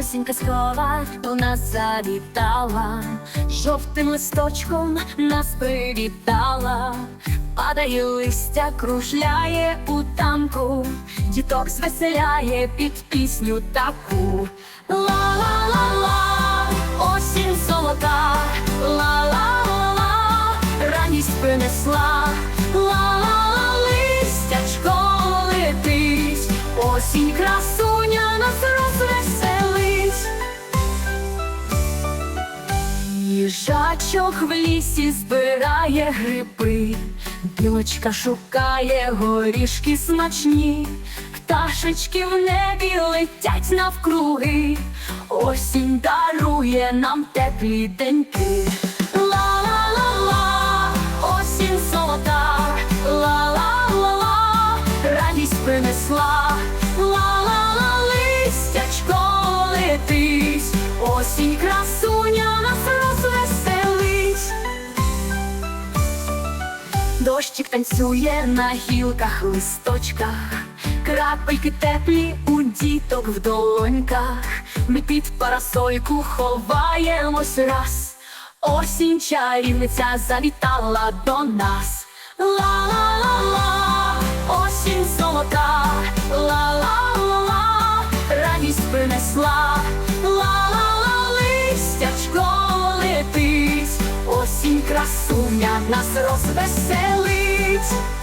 осінь казкова до нас завітала, жовтим листочком нас привітала, падає листя, кружляє у танку, діток звеселяє під пісню таку. Ла-ла-ла-ла, осінь золота, ла-ла-ла-ла, радість принесла, ла-ла-ла, листячко летить, осінь красуня нас розвеселить. Їжачок в лісі збирає гриби, білочка шукає горішки смачні, пташечки в небі летять навкруги, осінь дарує нам теплі деньки. Ла-ла-ла-ла, осінь золота, ла-ла-ла-ла, радість принесла, ла-ла-ла, листячко летить, осінь красуня Дощик танцює на гілках, листочках, крапельки теплі у діток в долоньках. Ми під парасольку ховаємось раз. Осінь чарівниця завітала до нас. Ла-ла-ла-ла, осінь золота, ла-ла-ла-ла, радість принесла, красуня нас розвеселить.